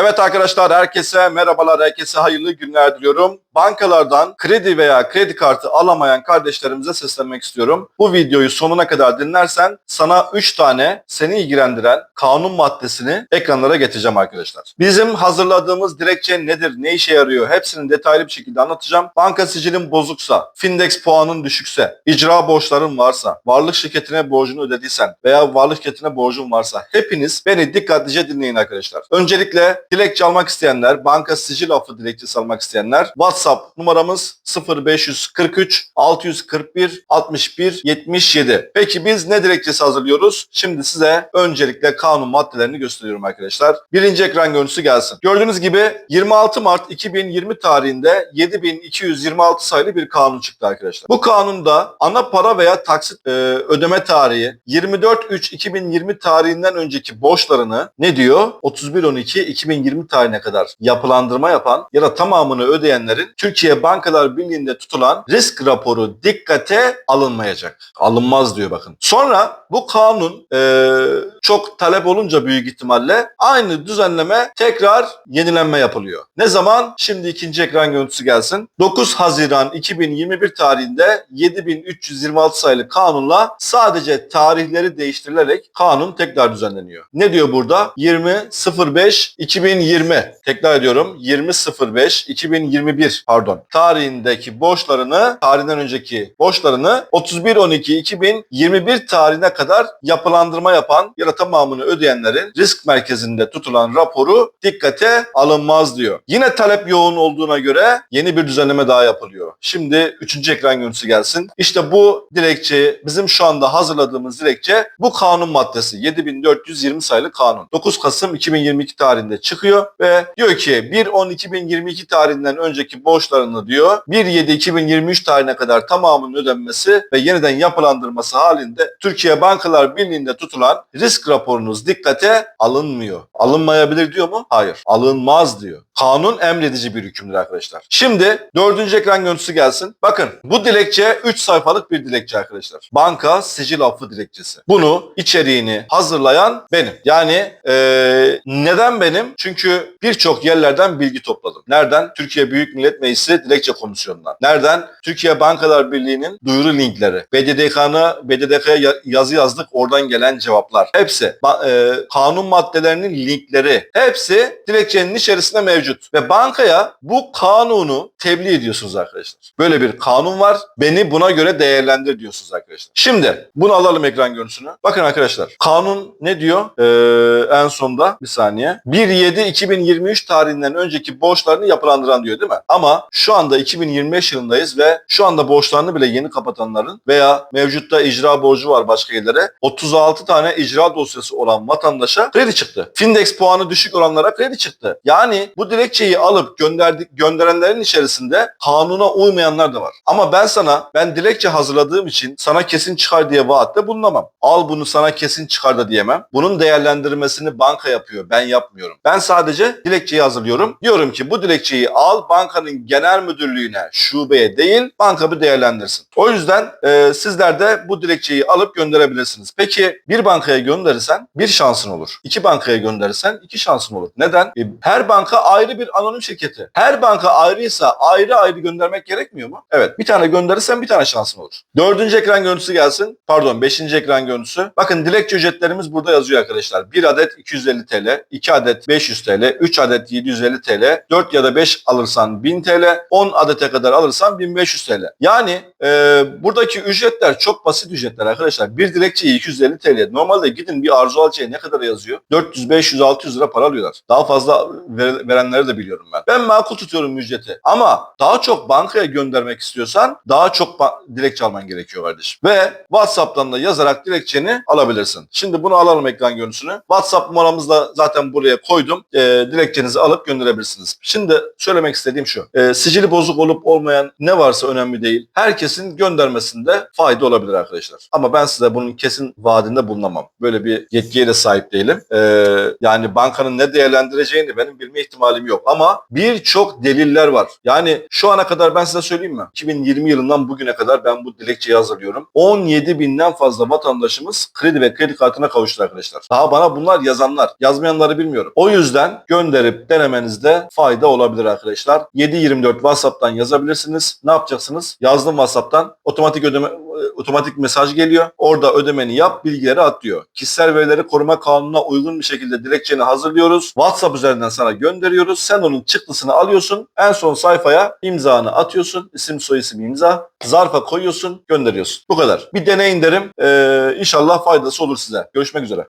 Evet arkadaşlar herkese merhabalar, herkese hayırlı günler diliyorum. Bankalardan kredi veya kredi kartı alamayan kardeşlerimize seslenmek istiyorum. Bu videoyu sonuna kadar dinlersen sana 3 tane seni ilgilendiren kanun maddesini ekranlara getireceğim arkadaşlar. Bizim hazırladığımız dilekçe nedir, ne işe yarıyor hepsini detaylı bir şekilde anlatacağım. Banka sicilin bozuksa, Findex puanın düşükse, icra borçların varsa, varlık şirketine borcunu ödediysen veya varlık şirketine borcun varsa hepiniz beni dikkatlice dinleyin arkadaşlar. Öncelikle dilekçe almak isteyenler, banka sicil affı dilekçesi almak isteyenler WhatsApp numaramız 0543 641 61 77. Peki biz ne dilekçesi hazırlıyoruz? Şimdi size öncelikle kanun maddelerini gösteriyorum arkadaşlar. Birinci ekran görüntüsü gelsin. Gördüğünüz gibi 26 Mart 2020 tarihinde 7226 sayılı bir kanun çıktı arkadaşlar. Bu kanunda ana para veya taksit e, ödeme tarihi 24.3.2020 tarihinden önceki borçlarını ne diyor? 31.12.2020 tarihine kadar yapılandırma yapan ya da tamamını ödeyenlerin Türkiye Bankalar Birliği'nde tutulan risk raporu dikkate alınmayacak. Alınmaz diyor bakın. Sonra bu kanun e, çok talep olunca büyük ihtimalle aynı düzenleme tekrar yenilenme yapılıyor. Ne zaman? Şimdi ikinci ekran görüntüsü gelsin. 9 Haziran 2021 tarihinde 7326 sayılı kanunla sadece tarihleri değiştirilerek kanun tekrar düzenleniyor. Ne diyor burada? 20.05 2020 tekrar ediyorum 20.05 2021 pardon tarihindeki borçlarını tarihinden önceki borçlarını 31.12.2021 tarihine kadar yapılandırma yapan ya da tamamını ödeyenlerin risk merkezinde tutulan raporu dikkate alınmaz diyor. Yine talep yoğun olduğuna göre yeni bir düzenleme daha yapılıyor. Şimdi üçüncü ekran görüntüsü gelsin. İşte bu dilekçe bizim şu anda hazırladığımız dilekçe bu kanun maddesi 7420 sayılı kanun. 9 Kasım 2022 tarihinde çıkıyor ve diyor ki 1.10.2022 tarihinden önceki borçlarını diyor 1.7.2023 tarihine kadar tamamının ödenmesi ve yeniden yapılandırması halinde Türkiye Bankalar Birliği'nde tutulan risk raporunuz dikkate alınmıyor. Alınmayabilir diyor mu? Hayır. Alınmaz diyor. Kanun emredici bir hükümdür arkadaşlar. Şimdi dördüncü ekran görüntüsü gelsin. Bakın bu dilekçe 3 sayfalık bir dilekçe arkadaşlar. Banka sicil affı dilekçesi. Bunu içeriğini hazırlayan benim. Yani eee, neden benim? Çünkü birçok yerlerden bilgi topladım. Nereden? Türkiye Büyük Millet Meclisi Dilekçe Komisyonu'ndan. Nereden? Türkiye Bankalar Birliği'nin duyuru linkleri. BDDK'na BDDK'ya ya- yazı yazdık oradan gelen cevaplar. Hepsi. Ba- eee, kanun maddelerinin linkleri. Hepsi dilekçenin içerisinde mevcut. Ve bankaya bu kanunu tebliğ ediyorsunuz arkadaşlar. Böyle bir kanun var. Beni buna göre değerlendir diyorsunuz arkadaşlar. Şimdi bunu alalım ekran görüntüsünü. Bakın arkadaşlar. Kanun ne diyor? Ee, en sonda bir saniye. 1.7.2023 tarihinden önceki borçlarını yapılandıran diyor değil mi? Ama şu anda 2025 yılındayız ve şu anda borçlarını bile yeni kapatanların veya mevcutta icra borcu var başka yerlere 36 tane icra dosyası olan vatandaşa kredi çıktı. Findex puanı düşük olanlara kredi çıktı. Yani bu dilekçeyi alıp gönderdik gönderenlerin içerisinde kanuna uymayanlar da var. Ama ben sana ben dilekçe hazırladığım için sana kesin çıkar diye vaatte bulunamam. Al bunu sana kesin çıkar da diyemem. Bunun değerlendirmesini banka yapıyor. Ben yapmıyorum. Ben sadece dilekçeyi hazırlıyorum. Diyorum ki bu dilekçeyi al bankanın genel müdürlüğüne, şubeye değil banka bir değerlendirsin. O yüzden e, sizler de bu dilekçeyi alıp gönderebilirsiniz. Peki bir bankaya gönderirsen bir şansın olur. İki bankaya gönderirsen iki şansın olur. Neden? E, her banka ayrı bir anonim şirketi. Her banka ayrıysa ayrı ayrı göndermek gerekmiyor mu? Evet. Bir tane gönderirsen bir tane şansın olur. Dördüncü ekran görüntüsü gelsin. Pardon beşinci ekran görüntüsü. Bakın dilekçe ücretlerimiz burada yazıyor arkadaşlar. Bir adet 250 TL, iki adet 500 TL, 3 adet 750 TL, 4 ya da 5 alırsan 1000 TL, 10 adete kadar alırsan 1500 TL. Yani e, buradaki ücretler çok basit ücretler arkadaşlar. Bir dilekçeyi 250 TL. Normalde gidin bir arzu alçıya ne kadar yazıyor? 400, 500, 600 lira para alıyorlar. Daha fazla ver- verenleri de biliyorum ben. Ben makul tutuyorum ücreti. Ama daha çok bankaya göndermek istiyorsan daha çok dilekçe alman gerekiyor kardeşim. Ve WhatsApp'tan da yazarak dilekçeni alabilirsin. Şimdi bunu alalım ekran görüntüsünü. WhatsApp numaramızı da zaten buraya koydum. E, dilekçenizi alıp gönderebilirsiniz. Şimdi söylemek istediğim şu. E, sicili bozuk olup olmayan ne varsa önemli değil. Herkesin göndermesinde fayda olabilir arkadaşlar. Ama ben size bunun kesin vaadinde bulunamam. Böyle bir bir yetkiye de sahip değilim. Ee, yani bankanın ne değerlendireceğini benim bilme ihtimalim yok. Ama birçok deliller var. Yani şu ana kadar ben size söyleyeyim mi? 2020 yılından bugüne kadar ben bu dilekçeyi hazırlıyorum. 17 binden fazla vatandaşımız kredi ve kredi kartına kavuştu arkadaşlar. Daha bana bunlar yazanlar. Yazmayanları bilmiyorum. O yüzden gönderip denemenizde fayda olabilir arkadaşlar. 724 WhatsApp'tan yazabilirsiniz. Ne yapacaksınız? Yazdım WhatsApp'tan. Otomatik ödeme otomatik mesaj geliyor. Orada ödemeni yap, bilgileri at diyor. Kişisel verileri koruma kanununa uygun bir şekilde dilekçeni hazırlıyoruz. WhatsApp üzerinden sana gönderiyoruz. Sen onun çıktısını alıyorsun. En son sayfaya imzanı atıyorsun. İsim soyisim imza. Zarfa koyuyorsun, gönderiyorsun. Bu kadar. Bir deneyin derim. Ee, inşallah faydası olur size. Görüşmek üzere.